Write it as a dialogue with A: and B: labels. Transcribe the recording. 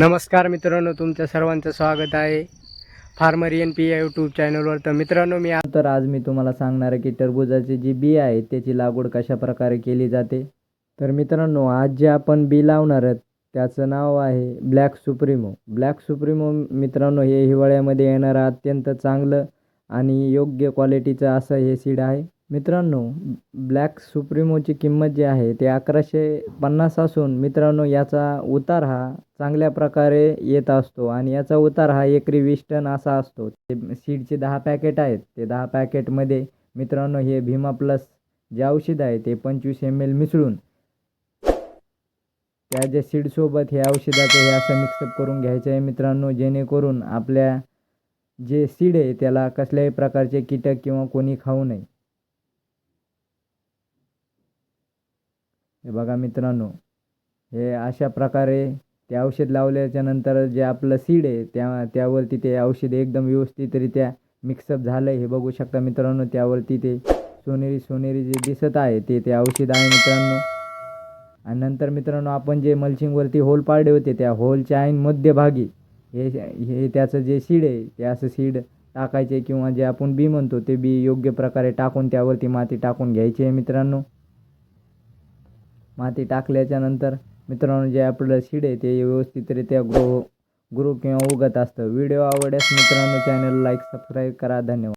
A: नमस्कार मित्रांनो तुमच्या सर्वांचं स्वागत आहे फार्मर एन पी या यूट्यूब चॅनलवर तर मित्रांनो मी आज
B: तर आज मी तुम्हाला सांगणार आहे की टरबूजाची जी बी आहे त्याची लागवड कशा प्रकारे केली जाते? तर मित्रांनो आज जे आपण बी लावणार आहेत त्याचं नाव आहे ब्लॅक सुप्रिमो ब्लॅक सुप्रिमो मित्रांनो हे हिवाळ्यामध्ये येणारं अत्यंत चांगलं आणि योग्य क्वालिटीचं असं हे सीड आहे. मित्रांनो ब्लॅक सुप्रिमोची किंमत जी आहे ते अकराशे पन्नास असून मित्रांनो याचा उतार हा चांगल्या प्रकारे येत असतो आणि याचा उतार हा एकरी वीस टन असा असतो. ते सीडचे दहा पॅकेट आहेत ते दहा पॅकेटमध्ये मित्रांनो हे भीमा प्लस जे औषध आहे ते पंचवीस एम एल मिसळून त्या ज्या सीडसोबत हे औषधाचं हे असं मिक्सअप करून घ्यायचं आहे मित्रांनो जेणेकरून आपल्या जे सीड आहे त्याला कसल्याही प्रकारचे कीटक किंवा कोणी खाऊ नये. हे बघा मित्रांनो हे अशा प्रकारे ते औषध लावल्याच्या नंतर जे आपलं सीड आहे त्या त्यावरती ते औषध एकदम व्यवस्थितरित्या मिक्सअप झालं आहे हे बघू शकता मित्रांनो त्यावरती ते सोनेरी सोनेरी जे दिसत आहे ते ते औषध आहे मित्रांनो. आणि नंतर मित्रांनो आपण जे मल्चिंगवरती होल पाडले होते त्या होलच्या ऐन मध्यभागी हे हे त्याचं जे सीड आहे ते असं सीड टाकायचे किंवा जे आपण बी म्हणतो ते बी योग्य प्रकारे टाकून त्यावरती माती टाकून घ्यायची आहे मित्रांनो. माती टाकल्याच्या नंतर मित्रांनो जे आपलं सीड आहे ते व्यवस्थितरित्या ग्रो ग्रो किंवा उगत असतं. व्हिडिओ आवडल्यास मित्रांनो चॅनल लाईक सबस्क्राईब करा. धन्यवाद.